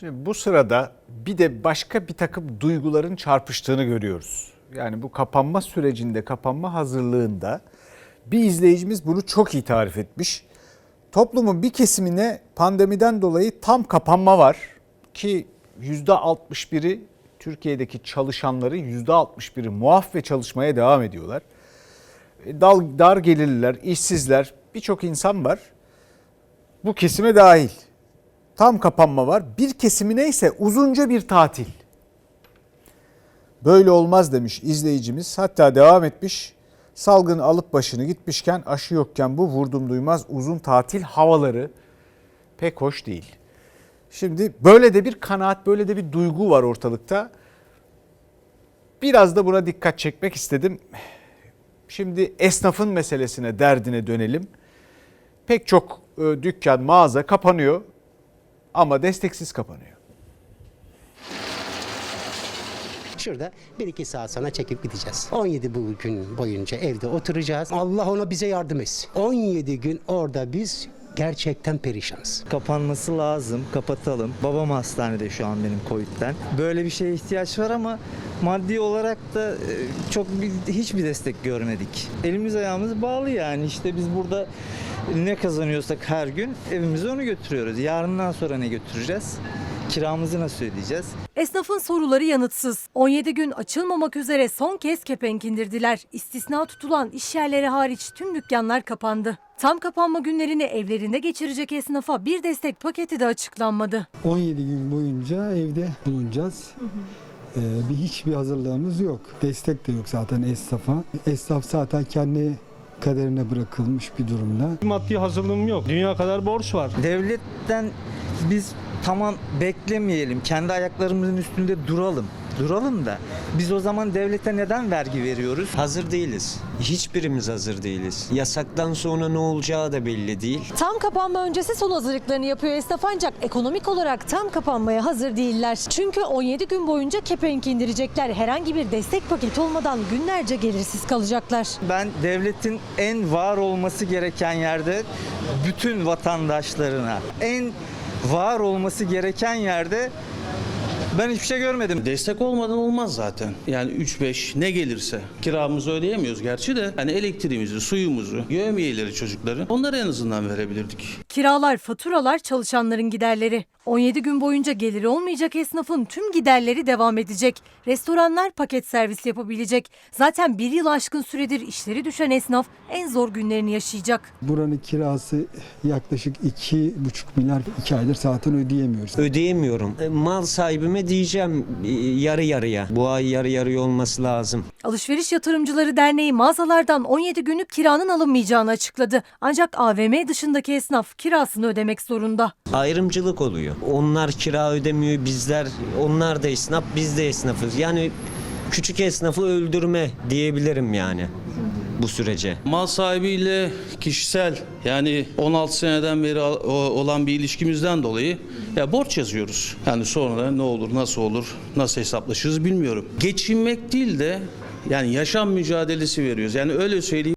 Şimdi bu sırada bir de başka bir takım duyguların çarpıştığını görüyoruz. Yani bu kapanma sürecinde, kapanma hazırlığında bir izleyicimiz bunu çok iyi tarif etmiş. Toplumun bir kesimine pandemiden dolayı tam kapanma var ki %61'i Türkiye'deki çalışanların %61'i muaf ve çalışmaya devam ediyorlar. E, dar gelirliler, işsizler birçok insan var. Bu kesime dahil. Tam kapanma var. Bir kesimine ise uzunca bir tatil. Böyle olmaz demiş izleyicimiz. Hatta devam etmiş. Salgın alıp başını gitmişken aşı yokken bu vurdum duymaz uzun tatil havaları pek hoş değil. Şimdi böyle de bir kanaat, böyle de bir duygu var ortalıkta. Biraz da buna dikkat çekmek istedim. Şimdi esnafın meselesine, derdine dönelim. Pek çok e, dükkan, mağaza kapanıyor ama desteksiz kapanıyor. Şurada bir iki saat sonra çekip gideceğiz. 17 bu gün boyunca evde oturacağız. Allah ona bize yardım etsin. 17 gün orada biz gerçekten perişanız. Kapanması lazım, kapatalım. Babam hastanede şu an benim Covid'den. Böyle bir şeye ihtiyaç var ama maddi olarak da e, çok bir, hiçbir destek görmedik. Elimiz ayağımız bağlı yani işte biz burada ne kazanıyorsak her gün evimize onu götürüyoruz. Yarından sonra ne götüreceğiz? Kiramızı nasıl ödeyeceğiz? Esnafın soruları yanıtsız. 17 gün açılmamak üzere son kez kepenk indirdiler. İstisna tutulan iş yerleri hariç tüm dükkanlar kapandı. Tam kapanma günlerini evlerinde geçirecek esnafa bir destek paketi de açıklanmadı. 17 gün boyunca evde bulunacağız. Ee, bir hiçbir hazırlığımız yok. Destek de yok zaten esnafa. Esnaf zaten kendi kaderine bırakılmış bir durumda. Maddi hazırlığım yok. Dünya kadar borç var. Devletten biz tamam beklemeyelim. Kendi ayaklarımızın üstünde duralım. Duralım da biz o zaman devlete neden vergi veriyoruz? Hazır değiliz. Hiçbirimiz hazır değiliz. Yasaktan sonra ne olacağı da belli değil. Tam kapanma öncesi son hazırlıklarını yapıyor esnaf ancak ekonomik olarak tam kapanmaya hazır değiller. Çünkü 17 gün boyunca kepenk indirecekler. Herhangi bir destek paketi olmadan günlerce gelirsiz kalacaklar. Ben devletin en var olması gereken yerde bütün vatandaşlarına en var olması gereken yerde ben hiçbir şey görmedim. Destek olmadan olmaz zaten. Yani 3-5 ne gelirse. Kiramızı ödeyemiyoruz gerçi de. Hani elektriğimizi, suyumuzu, yövmiyeleri çocukların onları en azından verebilirdik. Kiralar, faturalar, çalışanların giderleri. 17 gün boyunca geliri olmayacak esnafın tüm giderleri devam edecek. Restoranlar paket servis yapabilecek. Zaten bir yıl aşkın süredir işleri düşen esnaf en zor günlerini yaşayacak. Buranın kirası yaklaşık 2,5 milyar 2 aydır zaten ödeyemiyoruz. Ödeyemiyorum. E, Mal sahibime diyeceğim e, yarı yarıya. Bu ay yarı yarıya olması lazım. Alışveriş Yatırımcıları Derneği mağazalardan 17 günlük kiranın alınmayacağını açıkladı. Ancak AVM dışındaki esnaf kirasını ödemek zorunda. Ayrımcılık oluyor. Onlar kira ödemiyor, bizler, onlar da esnaf, biz de esnafız. Yani küçük esnafı öldürme diyebilirim yani bu sürece. Mal sahibiyle kişisel yani 16 seneden beri olan bir ilişkimizden dolayı ya borç yazıyoruz. Yani sonra ne olur, nasıl olur, nasıl hesaplaşırız bilmiyorum. Geçinmek değil de yani yaşam mücadelesi veriyoruz. Yani öyle söyleyeyim.